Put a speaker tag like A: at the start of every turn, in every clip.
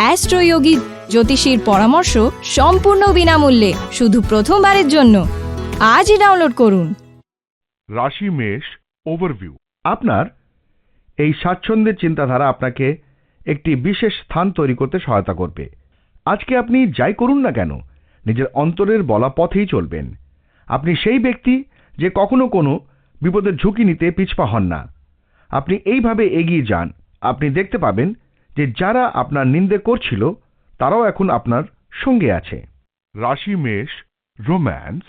A: অ্যাস্ট্রোয়োগী জ্যোতিষীর পরামর্শ সম্পূর্ণ বিনামূল্যে, শুধু প্রথমবারের জন্য। আজই ডাউনলোড করুন।
B: রাশি মেষ ওভারভিউ
C: আপনার এই স্বাচ্ছন্দ্যের চিন্তাধারা আপনাকে একটি বিশেষ স্থান তৈরি করতে সহায়তা করবে। আজকে আপনি যাই করুন না কেন, নিজের অন্তরের বলা পথেই চলবেন। আপনি সেই ব্যক্তি যে কখনো কোনো বিপদের ঝুঁকি নিতে পিছপা হন না। আপনি এইভাবে এগিয়ে যান, আপনি দেখতে পাবেন যে যারা আপনার নিন্দে করছিল তারাও এখন আপনার সঙ্গে আছে।
B: রাশি মেষ রোম্যান্স।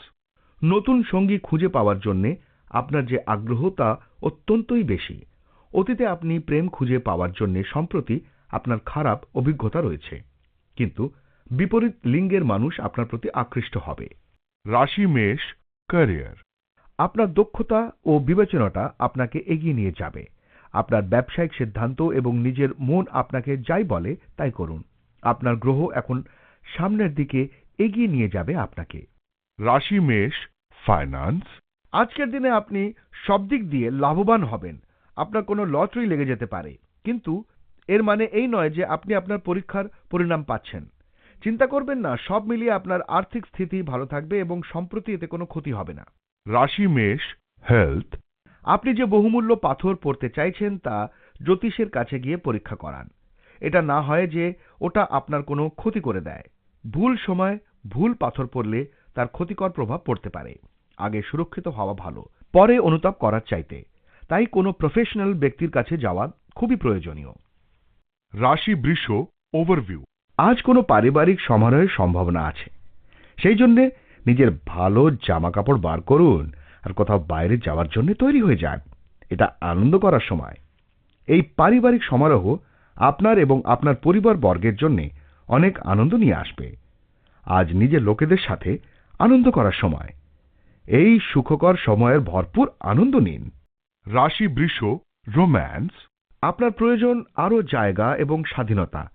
C: নতুন সঙ্গী খুঁজে পাওয়ার জন্য আপনার যে আগ্রহ তা অত্যন্তই বেশি। অতীতে আপনি প্রেম খুঁজে পাওয়ার জন্য সম্প্রতি আপনার খারাপ অভিজ্ঞতা রয়েছে। কিন্তু বিপরীত লিঙ্গের মানুষ আপনার প্রতি আকৃষ্ট হবে।
B: রাশি মেষ ক্যারিয়ার।
C: আপনার দক্ষতা ও বিবেচনাটা আপনাকে এগিয়ে নিয়ে যাবে। আপনার ব্যবসায়িক সিদ্ধান্ত এবং নিজের মন আপনাকে যাই বলে তাই করুন। আপনার গ্রহ এখন সামনের দিকে এগিয়ে নিয়ে যাবে আপনাকে।
B: রাশি মেষ ফাইন্যান্স
C: আজকের দিনে আপনি সব দিক দিয়ে লাভবান হবেন। আপনার কোনো লটারি লেগে যেতে পারে। কিন্তু এর মানে এই নয় যে আপনি আপনার পরীক্ষার পরিণাম পাচ্ছেন। চিন্তা করবেন না সব মিলিয়ে আপনার আর্থিক স্থিতি ভালো থাকবে এবং সম্প্রতি এতে কোনো ক্ষতি হবে না।
B: রাশি মেষ হেলথ
C: আপনি যে বহুমূল্য পাথর পড়তে চাইছেন তা জ্যোতিষের কাছে গিয়ে পরীক্ষা করান। এটা না হয় যে ওটা আপনার কোনো ক্ষতি করে দেয়। ভুল সময় ভুল পাথর পড়লে তার ক্ষতিকর প্রভাব পড়তে পারে। আগে সুরক্ষিত হওয়া ভালো পরে অনুতাপ করার চাইতে। তাই কোনো প্রফেশনাল ব্যক্তির কাছে যাওয়া খুবই প্রয়োজনীয়।
B: রাশি বৃষ ওভারভিউ
C: আজ কোনো পারিবারিক সমারোহের সম্ভাবনা আছে। সেই জন্যে নিজের ভালো জামা কাপড় বার করুন আর কোথাও বাইরে যাওয়ার জন্য তৈরি হয়ে যান। এটা আনন্দ করার সময়। এই পারিবারিক সমারোহ আপনার এবং আপনার পরিবার বর্গের জন্য অনেক আনন্দ নিয়ে আসবে। আজ নিজের লোকেদের সাথে আনন্দ করার সময়। এই সুখকর সময়ের ভরপুর আনন্দ নিন।
B: রাশি বৃষ, রোম্যান্স,
C: আপনার প্রয়োজন আরও জায়গা এবং স্বাধীনতা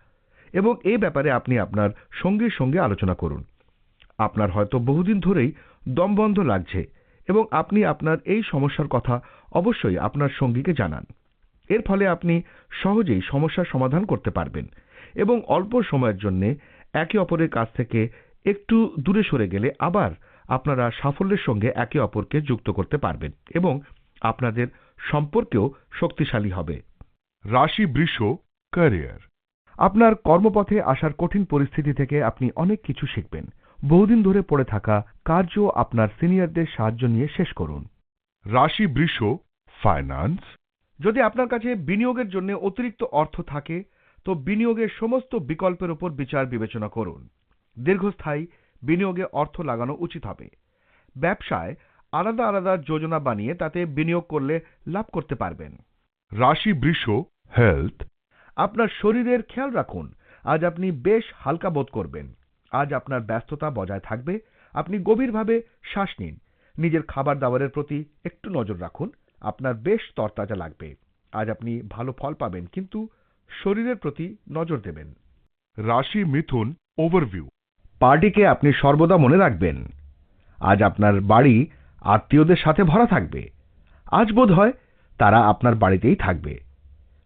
C: এবং এ ব্যাপারে আপনি আপনার সঙ্গীর সঙ্গে আলোচনা করুন। আপনার হয়তো বহুদিন ধরেই দমবন্ধ লাগছে এবং আপনি আপনার এই সমস্যার কথা অবশ্যই আপনার সঙ্গীকে জানান। এর ফলে আপনি সহজেই সমস্যার সমাধান করতে পারবেন এবং অল্প সময়ের জন্য একে অপরের কাছ থেকে একটু দূরে সরে গেলে আবার আপনারা সাফল্যের সঙ্গে একে অপরকে যুক্ত করতে পারবেন এবং আপনাদের সম্পর্কেও শক্তিশালী হবে।
B: রাশি বৃষ ক্যারিয়ার
C: আপনার কর্মপথে আসার কঠিন পরিস্থিতি থেকে আপনি অনেক কিছু শিখবেন। বহুদিন ধরে পড়ে থাকা কার্য আপনার সিনিয়রদের সাহায্য নিয়ে শেষ করুন।
B: রাশি বৃষ ফাইন্যান্স
C: যদি আপনার কাছে বিনিয়োগের জন্য অতিরিক্ত অর্থ থাকে তো বিনিয়োগের সমস্ত বিকল্পের উপর বিচার বিবেচনা করুন। দীর্ঘস্থায়ী বিনিয়োগে অর্থ লাগানো উচিত হবে। ব্যবসায় আলাদা আলাদা যোজনা বানিয়ে তাতে বিনিয়োগ করলে লাভ করতে পারবেন।
B: রাশি বৃষ হেলথ
C: আপনার শরীরের খেয়াল রাখুন। আজ আপনি বেশ হালকা বোধ করবেন। আজ আপনার ব্যস্ততা বজায় থাকবে। আপনি গভীরভাবে শ্বাস নিন। নিজের খাবার দাবারের প্রতি একটু নজর রাখুন। আপনার বেশ তরতাজা লাগবে। আজ আপনি ভালো ফল পাবেন কিন্তু শরীরের প্রতি নজর দেবেন।
B: রাশি মিথুন ওভারভিউ।
C: পার্টিকে আপনি সর্বদা মনে রাখবেন। আজ আপনার বাড়ি আত্মীয়দের সাথে ভরা থাকবে। আজ বোধ হয় তারা আপনার বাড়িতেই থাকবে।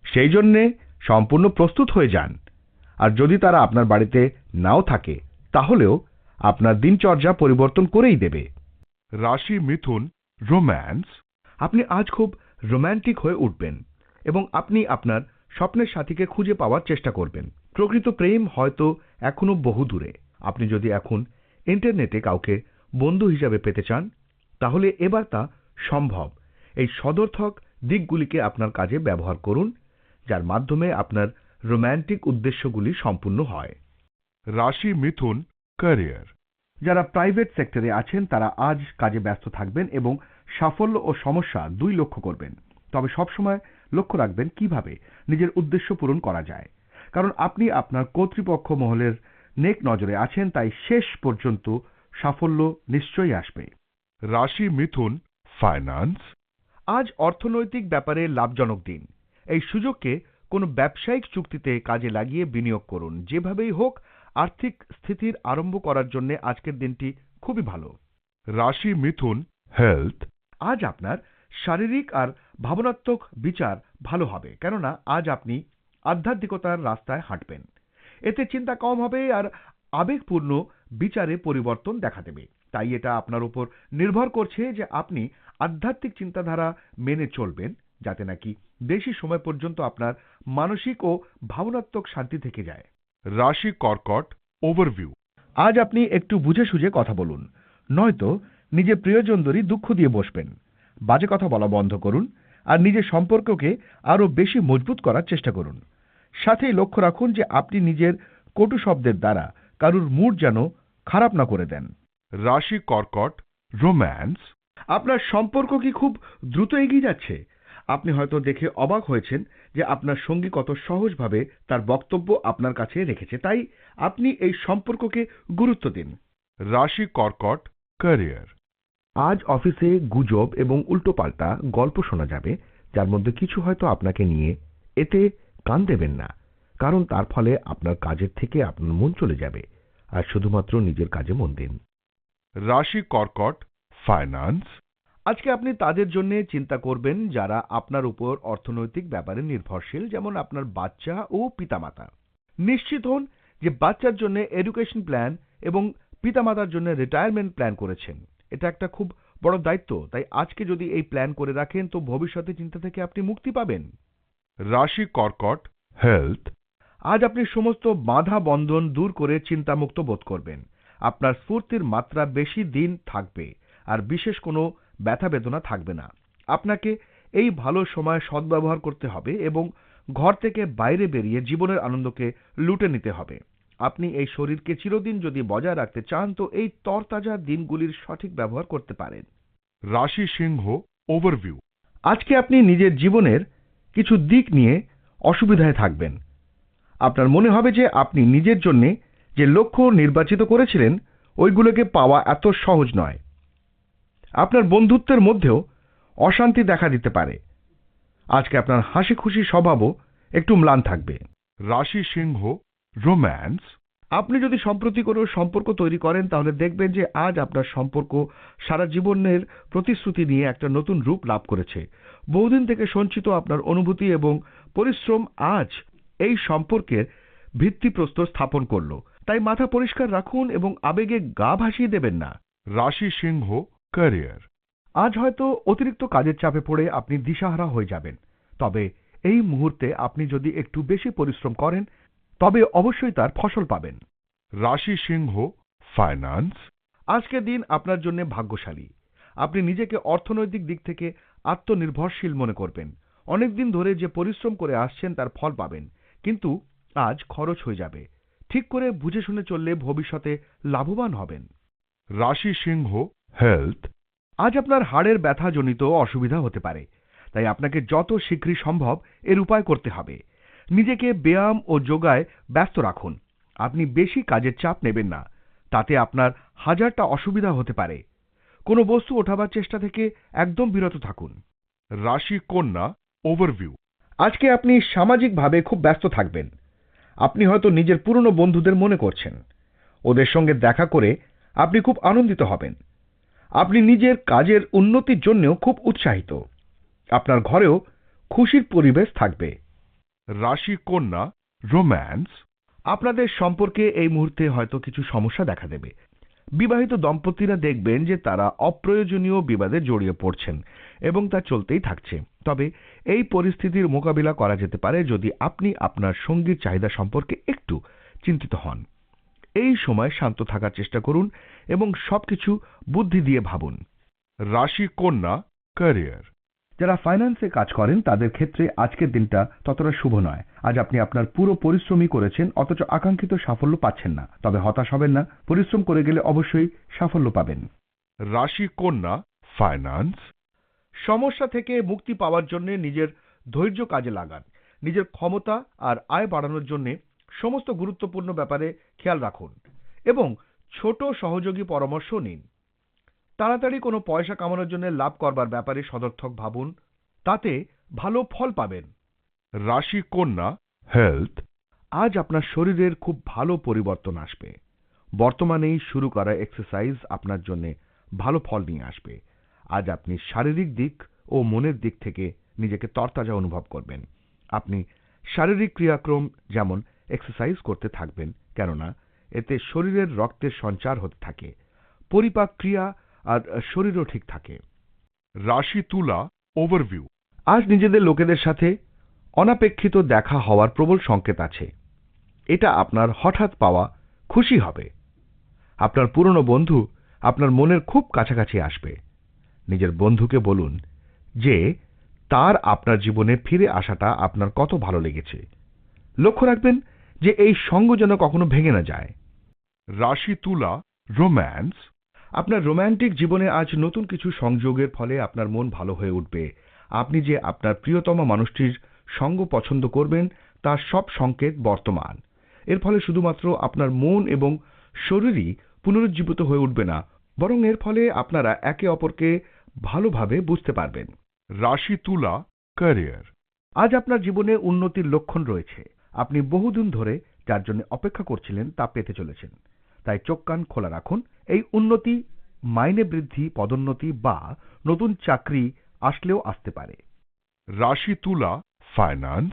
C: সেই জন্যে সম্পূর্ণ প্রস্তুত হয়ে যান। আর যদি তারা আপনার বাড়িতে নাও থাকে তাহলেও আপনার দিনচর্যা পরিবর্তন করেই দেবে।
B: রাশি মিথুন রোম্যান্স
C: আপনি আজ খুব রোম্যান্টিক হয়ে উঠবেন এবং আপনি আপনার স্বপ্নের সাথীকে খুঁজে পাওয়ার চেষ্টা করবেন। প্রকৃত প্রেম হয়তো এখনও বহু দূরে। আপনি যদি এখন ইন্টারনেটে কাউকে বন্ধু হিসাবে পেতে চান তাহলে এবার তা সম্ভব। এই সদর্থক দিকগুলিকে আপনার কাজে ব্যবহার করুন যার মাধ্যমে আপনার রোম্যান্টিক উদ্দেশ্যগুলি সম্পূর্ণ হয়।
B: রাশি মিথুন ক্যারিয়ার
C: যারা প্রাইভেট সেক্টরে আছেন তারা আজ কাজে ব্যস্ত থাকবেন এবং সাফল্য ও সমস্যা দুই লক্ষ্য করবেন। তবে সবসময় লক্ষ্য রাখবেন কীভাবে নিজের উদ্দেশ্য পূরণ করা যায়। কারণ আপনি আপনার কর্তৃপক্ষ মহলের নেক নজরে আছেন তাই শেষ পর্যন্ত সাফল্য নিশ্চয়ই আসবে।
B: রাশি মিথুন ফাইন্যান্স
C: আজ অর্থনৈতিক ব্যাপারে লাভজনক দিন। এই সুযোগকে কোনো ব্যবসায়িক চুক্তিতে কাজে লাগিয়ে বিনিয়োগ করুন। যেভাবেই হোক আর্থিক স্থিতির আরম্ভ করার জন্য আজকের দিনটি খুবই ভালো।
B: রাশি মিথুন হেলথ
C: আজ আপনার শারীরিক আর ভাবনাত্মক বিচার ভালো হবে, কেননা আজ আপনি আধ্যাত্মিকতার রাস্তায় হাঁটবেন। এতে চিন্তা কম হবে আর আবেগপূর্ণ বিচারে পরিবর্তন দেখা দেবে। তাই এটা আপনার উপর নির্ভর করছে যে আপনি আধ্যাত্মিক চিন্তাধারা মেনে চলবেন, যাতে নাকি বেশি সময় পর্যন্ত আপনার মানসিক ও ভাবনাত্মক শান্তি থেকে যায়।
B: রাশি কর্কট ওভারভিউ
C: আজ আপনি একটু বুঝে সুঝে কথা বলুন নয়তো নিজের প্রিয়জনদেরই দুঃখ দিয়ে বসবেন। বাজে কথা বলা বন্ধ করুন আর নিজের সম্পর্ককে আরও বেশি মজবুত করার চেষ্টা করুন। সাথেই লক্ষ্য রাখুন যে আপনি নিজের কটু শব্দের দ্বারা কারুর মুড যেন খারাপ না করে দেন।
B: রাশি কর্কট রোম্যান্স
C: আপনার সম্পর্ক কি খুব দ্রুত এগিয়ে যাচ্ছে? আপনি হয়তো দেখে অবাক হয়েছেন যে আপনার সঙ্গী কত সহজভাবে তার বক্তব্য আপনার কাছে রেখেছে। তাই আপনি এই সম্পর্ককে গুরুত্ব দিন।
B: রাশি কর্কট ক্যারিয়ার
C: আজ অফিসে গুজব এবং উল্টোপাল্টা গল্প শোনা যাবে যার মধ্যে কিছু হয়তো আপনাকে নিয়ে এতে কান দেবেন না কারণ তার ফলে আপনার কাজের থেকে আপনার মন চলে যাবে আর শুধুমাত্র নিজের কাজে মন দিন।
B: রাশি কর্কট ফাইন্যান্স
C: আজকে আপনি তাদের জন্য চিন্তা করবেন যারা আপনার উপর অর্থনৈতিক ব্যাপারে নির্ভরশীল, যেমন আপনার বাচ্চা ও পিতামাতা। নিশ্চিত হন যে বাচ্চার জন্য এডুকেশন প্ল্যান এবং পিতামাতার জন্য রিটায়ারমেন্ট প্ল্যান করেছেন। এটা একটা খুব বড় দায়িত্ব, তাই আজকে যদি এই প্ল্যান করে রাখেন, তো ভবিষ্যতে চিন্তা থেকে আপনি মুক্তি পাবেন।
B: রাশি কর্কট হেলথ
C: আজ আপনি সমস্ত বাধা বন্ধন দূর করে চিন্তামুক্ত বোধ করবেন। আপনার স্ফূর্তির মাত্রা বেশি দিন থাকবে, আর বিশেষ কোনো ব্যথা বেদনা থাকবে না। আপনাকে এই ভালো সময় সদ্ব্যবহার করতে হবে এবং ঘর থেকে বাইরে বেরিয়ে জীবনের আনন্দকে লুটে নিতে হবে। আপনি এই শরীরকে চিরদিন যদি বজায় রাখতে চান তো এই তরতাজা দিনগুলির সঠিক ব্যবহার করতে পারেন।
B: রাশি সিংহ ওভারভিউ
C: আজকে আপনি নিজের জীবনের কিছু দিক নিয়ে অসুবিধায় থাকবেন। আপনার মনে হবে যে আপনি নিজের জন্যে যে লক্ষ্য নির্বাচিত করেছিলেন ওইগুলোকে পাওয়া এত সহজ নয়। আপনার বন্ধুত্বের মধ্যেও অশান্তি দেখা দিতে পারে। আজকে আপনার হাসি খুশি স্বভাবও একটু ম্লান থাকবে।
B: রাশি সিংহ রোম্যান্স।
C: আপনি যদি সম্প্রতি কোনো সম্পর্ক তৈরি করেন তাহলে দেখবেন যে আজ আপনার সম্পর্ক সারা জীবনের প্রতিশ্রুতি নিয়ে একটা নতুন রূপ লাভ করেছে। বহুদিন থেকে সঞ্চিত আপনার অনুভূতি এবং পরিশ্রম আজ এই সম্পর্কের ভিত্তিপ্রস্তর স্থাপন করল। তাই মাথা পরিষ্কার রাখুন এবং আবেগে গা ভাসিয়ে দেবেন না।
B: রাশি সিংহ ক্যারিয়ার।
C: আজ হয়তো অতিরিক্ত কাজের চাপে পড়ে আপনি দিশাহারা হয়ে যাবেন। তবে এই মুহূর্তে আপনি যদি একটু বেশি পরিশ্রম করেন, তবে অবশ্যই তার ফসল পাবেন।
B: রাশি সিংহ, ফাইন্যান্স।
C: আজকের দিন আপনার জন্য ভাগ্যশালী। আপনি নিজেকে অর্থনৈতিক দিক থেকে আত্মনির্ভরশীল মনে করবেন। অনেকদিন ধরে যে পরিশ্রম করে আসছেন তার ফল পাবেন। কিন্তু আজ খরচ হয়ে যাবে। ঠিক করে বুঝে শুনে চললে ভবিষ্যতে লাভবান হবেন।
B: রাশি সিংহ হেলথ
C: আজ আপনার হাড়ের ব্যথাজনিত অসুবিধা হতে পারে। তাই আপনাকে যত শীঘ্রই সম্ভব এর উপায় করতে হবে। নিজেকে ব্যায়াম ও যোগায় ব্যস্ত রাখুন। আপনি বেশি কাজের চাপ নেবেন না। তাতে আপনার হাজারটা অসুবিধা হতে পারে। কোনো বস্তু ওঠাবার চেষ্টা থেকে একদম বিরত থাকুন।
B: রাশি কন্যা ওভারভিউ
C: আজকে আপনি সামাজিকভাবে খুব ব্যস্ত থাকবেন। আপনি হয়তো নিজের পুরনো বন্ধুদের মনে করছেন। ওদের সঙ্গে দেখা করে আপনি খুব আনন্দিত হবেন। আপনি নিজের কাজের উন্নতির জন্যও খুব উৎসাহিত। আপনার ঘরেও খুশির পরিবেশ থাকবে।
B: রাশি কন্যা, রোম্যান্স,
C: আপনাদের সম্পর্কে এই মুহূর্তে হয়তো কিছু সমস্যা দেখা দেবে। বিবাহিত দম্পতিরা দেখবেন যে তারা অপ্রয়োজনীয় বিবাদে জড়িয়ে পড়ছেন এবং তা চলতেই থাকছে। তবে এই পরিস্থিতির মোকাবিলা করা যেতে পারে যদি আপনি আপনার সঙ্গীর চাহিদা সম্পর্কে একটু চিন্তিত হন। এই সময় শান্ত থাকার চেষ্টা করুন এবং সবকিছু বুদ্ধি দিয়ে ভাবুন।
B: রাশি কন্যা ক্যারিয়ার
C: যারা ফাইন্যান্সে কাজ করেন, তাদের ক্ষেত্রে আজকের দিনটা ততটা শুভ নয়। আজ আপনি আপনার পুরো পরিশ্রমই করেছেন, অথচ আকাঙ্ক্ষিত সাফল্য পাচ্ছেন না। তবে হতাশ হবেন না, পরিশ্রম করে গেলে অবশ্যই সাফল্য পাবেন।
B: রাশি কন্যা ফাইন্যান্স
C: সমস্যা থেকে মুক্তি পাওয়ার জন্য নিজের ধৈর্য কাজে লাগান। নিজের ক্ষমতা আর আয় বাড়ানোর জন্য সমস্ত গুরুত্বপূর্ণ ব্যাপারে খেয়াল রাখুন এবং ছোট সহযোগী পরামর্শ নিন। তাড়াতাড়ি কোনো পয়সা কামানোর জন্য লাভ করবার ব্যাপারে সদর্থক ভাবুন, তাতে ভালো ফল পাবেন।
B: রাশি কন্যা হেলথ
C: আজ আপনার শরীরের খুব ভালো পরিবর্তন আসবে। বর্তমানেই শুরু করা এক্সারসাইজ আপনার জন্য ভালো ফল নিয়ে আসবে। আজ আপনি শারীরিক দিক ও মনের দিক থেকে নিজেকে তরতাজা অনুভব করবেন। আপনি শারীরিক ক্রিয়াক্রম যেমন এক্সারসাইজ করতে থাকবেন কেননা এতে শরীরের রক্তের সঞ্চার হতে থাকে পরিপাক ক্রিয়া আর শরীরও ঠিক থাকে।
B: রাশি তুলা ওভারভিউ
C: আজ নিজেদের লোকেদের সাথে অনাপেক্ষিত দেখা হওয়ার প্রবল সংকেত আছে। এটা আপনার হঠাৎ পাওয়া খুশি হবে। আপনার পুরনো বন্ধু আপনার মনের খুব কাছাকাছি আসবে। নিজের বন্ধুকে বলুন যে তার আপনার জীবনে ফিরে আসাটা আপনার কত ভালো লেগেছে। লক্ষ্য রাখবেন যে এই সঙ্গ যেন কখনো ভেঙে না যায়।
B: রাশি তুলা রোম্যান্স
C: আপনার রোম্যান্টিক জীবনে আজ নতুন কিছু সংযোগের ফলে আপনার মন ভালো হয়ে উঠবে। আপনি যে আপনার প্রিয়তম মানুষটির সঙ্গ পছন্দ করবেন, তার সব সংকেত বর্তমান। এর ফলে শুধুমাত্র আপনার মন এবং শরীরই পুনরুজ্জীবিত হয়ে উঠবে না, বরং এর ফলে আপনারা একে অপরকে ভালোভাবে বুঝতে পারবেন।
B: রাশি তুলা ক্যারিয়ার
C: আজ আপনার জীবনে উন্নতির লক্ষণ রয়েছে। আপনি বহুদিন ধরে যার জন্য অপেক্ষা করছিলেন তা পেতে চলেছেন। তাই চোখ কান খোলা রাখুন। এই উন্নতি মাইনে বৃদ্ধি পদোন্নতি বা নতুন চাকরি আসলেও আসতে পারে।
B: রাশি তুলা ফাইন্যান্স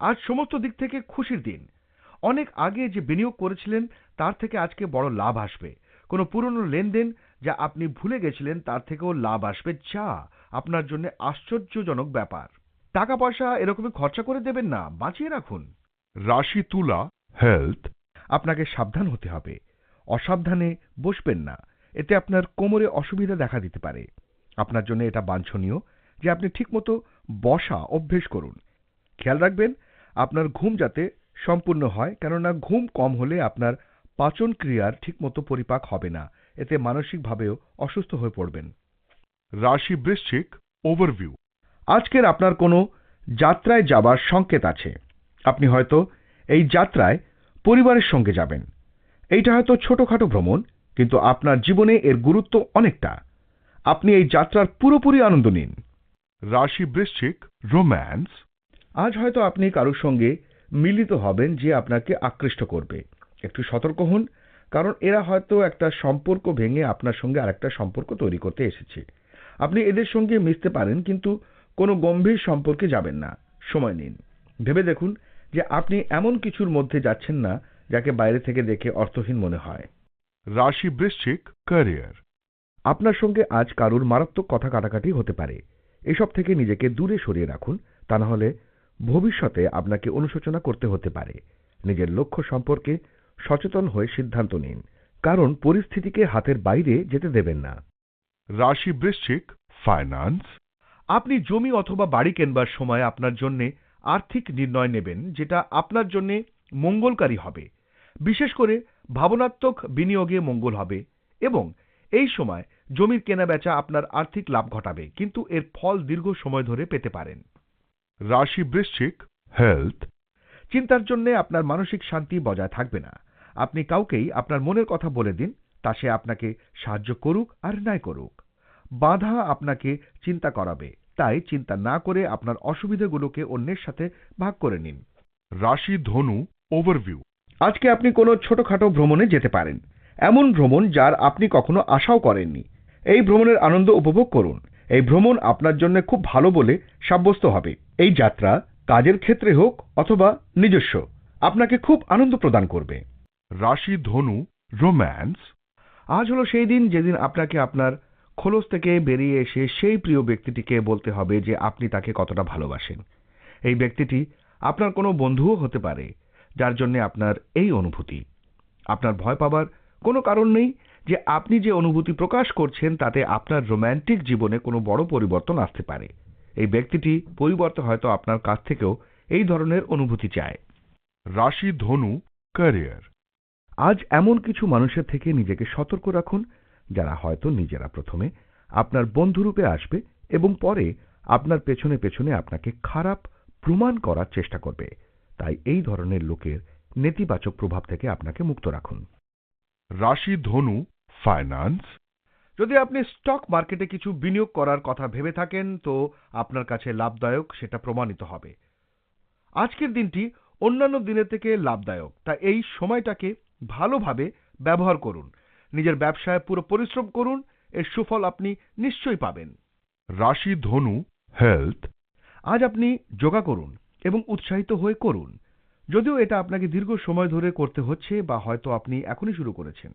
C: আজ সমস্ত দিক থেকে খুশির দিন। অনেক আগে যে বিনিয়োগ করেছিলেন তার থেকে আজকে বড় লাভ আসবে। কোনো পুরনো লেনদেন যা আপনি ভুলে গেছিলেন তার থেকেও লাভ আসবে। যা আপনার জন্য আশ্চর্যজনক ব্যাপার। টাকা পয়সা এরকমই খরচা করে দেবেন না বাঁচিয়ে রাখুন।
B: রাশি তুলা হেলথ
C: আপনাকে সাবধান হতে হবে। অসাবধানে বসবেন না। এতে আপনার কোমরে অসুবিধা দেখা দিতে পারে। আপনার জন্য এটা বাঞ্ছনীয় যে আপনি ঠিকমতো বসা অভ্যেস করুন। খেয়াল রাখবেন, আপনার ঘুম যাতে সম্পূর্ণ হয়, কেননা ঘুম কম হলে আপনার পাচন ক্রিয়ার ঠিকমতো পরিপাক হবে না। এতে মানসিকভাবেও অসুস্থ হয়ে পড়বেন।
B: রাশি বৃশ্চিক ওভারভিউ
C: আজকের আপনার কোনো যাত্রায় যাবার সংকেত আছে। আপনি হয়তো এই যাত্রায় পরিবারের সঙ্গে যাবেন। এইটা হয়তো ছোটখাটো ভ্রমণ কিন্তু আপনার জীবনে এর গুরুত্ব অনেকটা। আপনি এই যাত্রার পুরোপুরি আনন্দ নিন।
B: রাশি বৃশ্চিক রোম্যান্স।
C: আজ হয়তো আপনি কারোর সঙ্গে মিলিত হবেন যে আপনাকে আকৃষ্ট করবে। একটু সতর্ক হন কারণ এরা হয়তো একটা সম্পর্ক ভেঙে আপনার সঙ্গে আরেকটা সম্পর্ক তৈরি করতে এসেছে। আপনি এদের সঙ্গে মিশতে পারেন কিন্তু কোনো গম্ভীর সম্পর্কে যাবেন না। সময় নিন। ভেবে দেখুন যে আপনি এমন কিছুর মধ্যে যাচ্ছেন না যাকে বাইরে থেকে দেখে অর্থহীন মনে হয়।
B: রাশি বৃশ্চিক ক্যারিয়ার
C: আপনার সঙ্গে আজ কারুর মারাত্মক কথা কাটাকাটি হতে পারে। এসব থেকে নিজেকে দূরে সরিয়ে রাখুন তা না হলে ভবিষ্যতে আপনাকে অনুশোচনা করতে হতে পারে। নিজের লক্ষ্য সম্পর্কে সচেতন হয়ে সিদ্ধান্ত নিন। কারণ পরিস্থিতিকে হাতের বাইরে যেতে দেবেন না।
B: রাশি বৃশ্চিক ফাইন্যান্স
C: আপনি জমি অথবা বাড়ি কেনবার সময় আপনার জন্য আর্থিক নির্ণয় নেবেন, যেটা আপনার জন্য মঙ্গলকারী হবে। বিশেষ করে ভাবনাত্মক বিনিয়োগে মঙ্গল হবে এবং এই সময় জমির কেনাবেচা আপনার আর্থিক লাভ ঘটাবে, কিন্তু এর ফল দীর্ঘ সময় ধরে পেতে পারেন।
B: রাশি বৃশ্চিক হেলথ
C: চিন্তার জন্য আপনার মানসিক শান্তি বজায় থাকবে না। আপনি কাউকেই আপনার মনের কথা বলে দিন, তা সে আপনাকে সাহায্য করুক আর নাই করুক। বাধা আপনাকে চিন্তা করাবে। তাই চিন্তা না করে আপনার অসুবিধাগুলোকে অন্যের সাথে ভাগ করে নিন।
B: রাশি ধনু ওভারভিউ
C: আজকে আপনি কোনো ছোটখাটো ভ্রমণে যেতে পারেন। এমন ভ্রমণ যার আপনি কখনো আশাও করেননি। এই ভ্রমণের আনন্দ উপভোগ করুন। এই ভ্রমণ আপনার জন্য খুব ভালো বলে সাব্যস্ত হবে। এই যাত্রা কাজের ক্ষেত্রে হোক অথবা নিজস্ব, আপনাকে খুব আনন্দ প্রদান করবে।
B: রাশি ধনু রোম্যান্স
C: আজ হলো সেই দিন যেদিন আপনাকে আপনার খোলস থেকে বেরিয়ে এসে সেই প্রিয় ব্যক্তিটিকে বলতে হবে যে আপনি তাকে কতটা ভালোবাসেন। এই ব্যক্তিটি আপনার কোনো বন্ধুও হতে পারে যার জন্য আপনার এই অনুভূতি। আপনার ভয় পাবার কোনো কারণ নেই যে আপনি যে অনুভূতি প্রকাশ করছেন তাতে আপনার রোম্যান্টিক জীবনে কোনো বড় পরিবর্তন আসতে পারে। এই ব্যক্তিটি পরিবর্তে হয়তো আপনার কাছ থেকেও এই ধরনের অনুভূতি চায়।
B: রাশি ধনু ক্যারিয়ার।
C: আজ এমন কিছু মানুষের থেকে নিজেকে সতর্ক রাখুন যারা হয়তো নিজেরা প্রথমে আপনার বন্ধুরূপে আসবে এবং পরে আপনার পেছনে পেছনে আপনাকে খারাপ প্রমাণ করার চেষ্টা করবে। তাই এই ধরনের লোকের নেতিবাচক প্রভাব থেকে আপনাকে মুক্ত রাখুন।
B: রাশি ধনু ফাইন্যান্স
C: যদি আপনি স্টক মার্কেটে কিছু বিনিয়োগ করার কথা ভেবে থাকেন, তো আপনার কাছে লাভদায়ক সেটা প্রমাণিত হবে। আজকের দিনটি অন্যান্য দিনের থেকে লাভদায়ক তা এই সময়টাকে ভালোভাবে ব্যবহার করুন। নিজের ব্যবসায় পুরো পরিশ্রম করুন, এর সুফল আপনি নিশ্চয়ই পাবেন।
B: রাশি ধনু হেলথ
C: আজ আপনি যোগা করুন এবং উৎসাহিত হয়ে করুন। যদিও এটা আপনাকে দীর্ঘ সময় ধরে করতে হচ্ছে বা হয়তো আপনি এখনই শুরু করেছেন।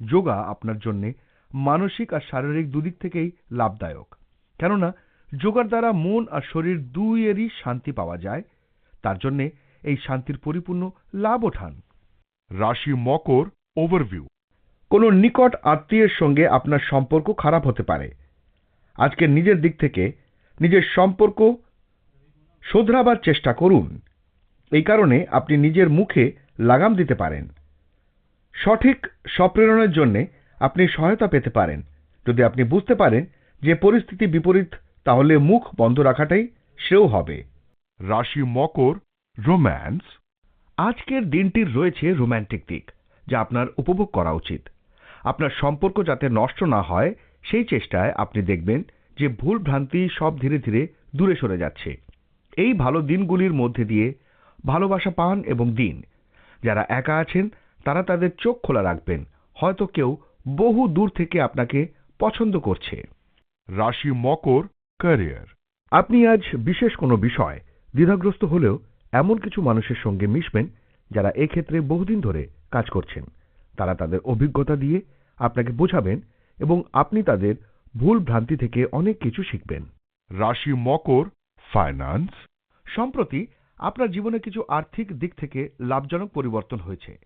C: যোগা আপনার জন্য মানসিক আর শারীরিক দুদিক থেকেই লাভদায়ক। কেননা, যোগার দ্বারা মন আর শরীর দুইয়েরই শান্তি পাওয়া যায়। তার জন্যে এই শান্তির পরিপূর্ণ লাভ ওঠান
B: রাশি মকর ওভারভিউ
C: কোনো নিকট আত্মীয়ের সঙ্গে আপনার সম্পর্ক খারাপ হতে পারে। আজকে নিজের দিক থেকে নিজের সম্পর্ক শোধরাবার চেষ্টা করুন। এই কারণে আপনি নিজের মুখে লাগাম দিতে পারেন। সঠিক স্বপ্রেরণের জন্যে আপনি সহায়তা পেতে পারেন। যদি আপনি বুঝতে পারেন যে পরিস্থিতি বিপরীত, তাহলে মুখ বন্ধ রাখাটাই শ্রেয় হবে।
B: রাশি মকর, রোম্যান্স।
C: আজকের দিনটির রয়েছে রোম্যান্টিক দিক, যা আপনার উপভোগ করা উচিত। আপনার সম্পর্ক যাতে নষ্ট না হয় সেই চেষ্টায় আপনি দেখবেন যে ভুল ভ্রান্তি সব ধীরে ধীরে দূরে সরে যাচ্ছে। এই ভালো দিনগুলির মধ্যে দিয়ে ভালোবাসা পান এবং দিন। যারা একা আছেন তারা তাদের চোখ খোলা রাখবেন। হয়তো কেউ বহু দূর থেকে আপনাকে পছন্দ করছে।
B: রাশি মকর ক্যারিয়ার।
C: আপনি আজ বিশেষ কোনো বিষয় দ্বিধাগ্রস্ত হলেও এমন কিছু মানুষের সঙ্গে মিশবেন যারা এক্ষেত্রে বহুদিন ধরে কাজ করছেন। তারা তাদের অভিজ্ঞতা দিয়ে আপনাকে বোঝাবেন এবং আপনি তাদের ভুল ভ্রান্তি থেকে অনেক কিছু শিখবেন।
B: রাশি মকর ফাইন্যান্স
C: সম্প্রতি আপনার জীবনে কিছু আর্থিক দিক থেকে লাভজনক পরিবর্তন হয়েছে।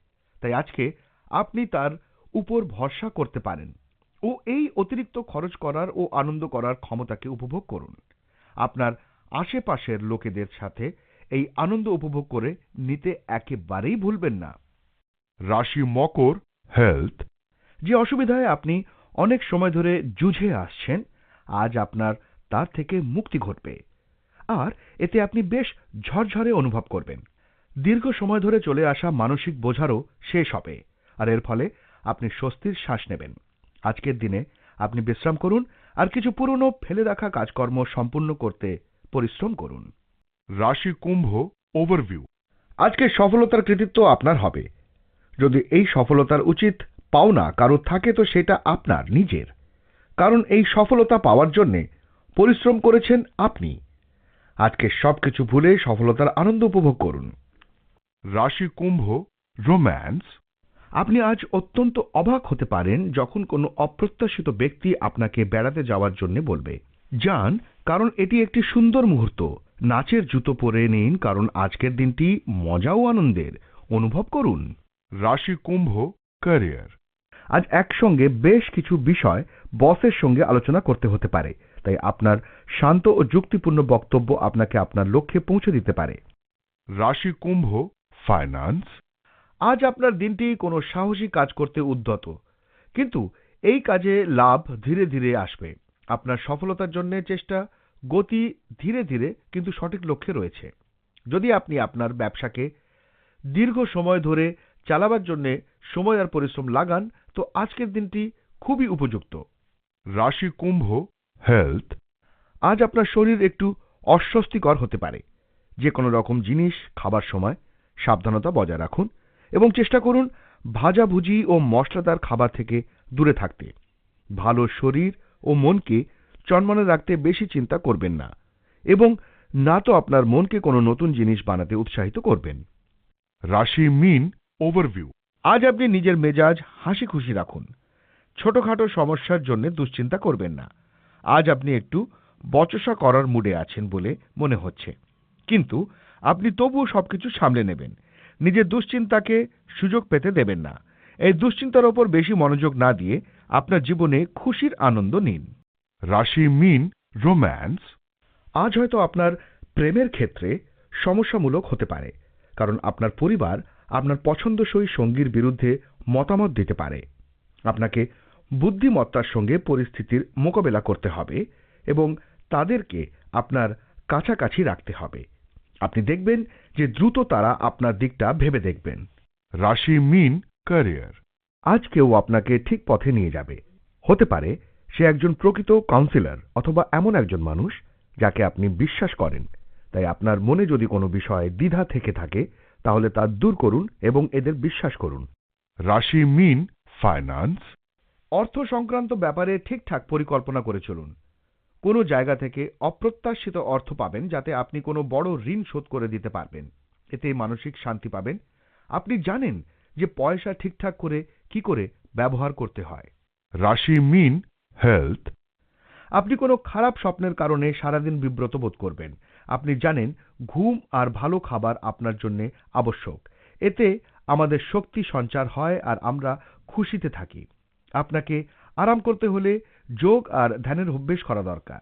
C: তাই আজকে আপনি তার উপর ভরসা করতে পারেন ও এই অতিরিক্ত খরচ করার ও আনন্দ করার ক্ষমতাকে উপভোগ করুন। আপনার আশেপাশের লোকেদের সাথে এই আনন্দ উপভোগ করে নিতে একেবারেই ভুলবেন না।
B: রাশি মকর হেলথ
C: যে অসুবিধায় আপনি অনেক সময় ধরে জুঝে আসছেন আজ আপনার তার থেকে মুক্তি ঘটবে। আর এতে আপনি বেশ ঝরঝরে অনুভব করবেন। দীর্ঘ সময় ধরে চলে আসা মানসিক বোঝারও শেষ হবে আর এর ফলে আপনি স্বস্তির শ্বাস নেবেন। আজকের দিনে আপনি বিশ্রাম করুন আর কিছু পুরনো ফেলে রাখা কাজকর্ম সম্পূর্ণ করতে পরিশ্রম করুন।
B: রাশি কুম্ভ ওভারভিউ
C: আজকে সফলতার কৃতিত্ব আপনার হবে। যদি এই সফলতার উচিত পাওনা কারও থাকে তো সেটা আপনার, নিজের। কারণ এই সফলতা পাওয়ার জন্যে পরিশ্রম করেছেন আপনি। আজকে সবকিছু ভুলে সফলতার আনন্দ উপভোগ করুন।
B: রাশি কুম্ভ রোম্যান্স
C: আপনি আজ অত্যন্ত অবাক হতে পারেন যখন কোনো অপ্রত্যাশিত ব্যক্তি আপনাকে বেড়াতে যাওয়ার জন্য বলবে যান কারণ এটি একটি সুন্দর মুহূর্ত। নাচের জুতো পরে নিন, কারণ আজকের দিনটি মজা ও আনন্দের। অনুভব করুন।
B: রাশি কুম্ভ ক্যারিয়ার
C: আজ একসঙ্গে বেশ কিছু বিষয় বসের সঙ্গে আলোচনা করতে হতে পারে। তাই আপনার শান্ত ও যুক্তিপূর্ণ বক্তব্য আপনাকে আপনার লক্ষ্যে পৌঁছে দিতে পারে।
B: রাশি কুম্ভ ফাইন্যান্স
C: আজ আপনার দিনটি কোনো সাহসী কাজ করতে উদ্যত কিন্তু এই কাজে লাভ ধীরে ধীরে আসবে। আপনার সফলতার জন্য চেষ্টা গতি ধীরে ধীরে কিন্তু সঠিক লক্ষ্যে রয়েছে। যদি আপনি আপনার ব্যবসাকে দীর্ঘ সময় ধরে চালাবার জন্য সময় আর পরিশ্রম লাগান তো আজকের দিনটি খুবই উপযুক্ত।
B: রাশি কুম্ভ হেলথ
C: আজ আপনার শরীর একটু অস্বস্তিকর হতে পারে। যে কোনো রকম জিনিস খাবার সময় সাবধানতা বজায় রাখুন এবং চেষ্টা করুন ভাজাভুজি ও মশলাদার খাবার থেকে দূরে থাকতে। ভালো শরীর ও মনকে চনমনে রাখতে বেশি চিন্তা করবেন না এবং না তো আপনার মনকে কোনো নতুন জিনিস বানাতে উৎসাহিত করবেন।
B: রাশি মিন ওভারভিউ
C: আজ আপনি নিজের মেজাজ হাসি খুশি রাখুন। ছোটখাটো সমস্যার জন্য দুশ্চিন্তা করবেন না। আজ আপনি একটু বচসা করার মুডে আছেন বলে মনে হচ্ছে। কিন্তু আপনি তবুও সবকিছু সামলে নেবেন। নিজের দুশ্চিন্তাকে সুযোগ পেতে দেবেন না। এই দুশ্চিন্তার ওপর বেশি মনোযোগ না দিয়ে আপনার জীবনে খুশির আনন্দ নিন।
B: রাশি মিন রোম্যান্স।
C: আজ হয়তো আপনার প্রেমের ক্ষেত্রে সমস্যামূলক হতে পারে কারণ আপনার পরিবার আপনার পছন্দসই সঙ্গীর বিরুদ্ধে মতামত দিতে পারে। আপনাকে বুদ্ধিমত্তার সঙ্গে পরিস্থিতির মোকাবেলা করতে হবে এবং তাদেরকে আপনার কাছাকাছি রাখতে হবে। আপনি দেখবেন যে দ্রুত তারা আপনার দিকটা ভেবে দেখবেন।
B: রাশি মিন ক্যারিয়ার।
C: আজ কেউ আপনাকে ঠিক পথে নিয়ে যাবে। হতে পারে সে একজন প্রকৃত কাউন্সিলর অথবা এমন একজন মানুষ যাকে আপনি বিশ্বাস করেন। তাই আপনার মনে যদি কোনো বিষয়ে দ্বিধা থেকে থাকে তাহলে তা দূর করুন এবং এদের বিশ্বাস করুন।
B: রাশি মিন ফাইন্যান্স?
C: অর্থ সংক্রান্ত ব্যাপারে ঠিকঠাক পরিকল্পনা করে চলুন। কোনো জায়গা থেকে অপ্রত্যাশিত অর্থ পাবেন যাতে আপনি কোনো বড় ঋণ শোধ করে দিতে পারবেন। এতে মানসিক শান্তি পাবেন। আপনি জানেন যে পয়সা ঠিকঠাক করে কি করে ব্যবহার করতে হয়।
B: রাশি মিন হেলথ?
C: আপনি কোনো খারাপ স্বপ্নের কারণে সারাদিন বিব্রত বোধ করবেন। আপনি জানেন ঘুম আর ভালো খাবার আপনার জন্য আবশ্যক। এতে আমাদের শক্তি সঞ্চার হয় আর আমরা খুশিতে থাকি। আপনাকে আরাম করতে হলে যোগ আর ধ্যানের অভ্যেস করা দরকার।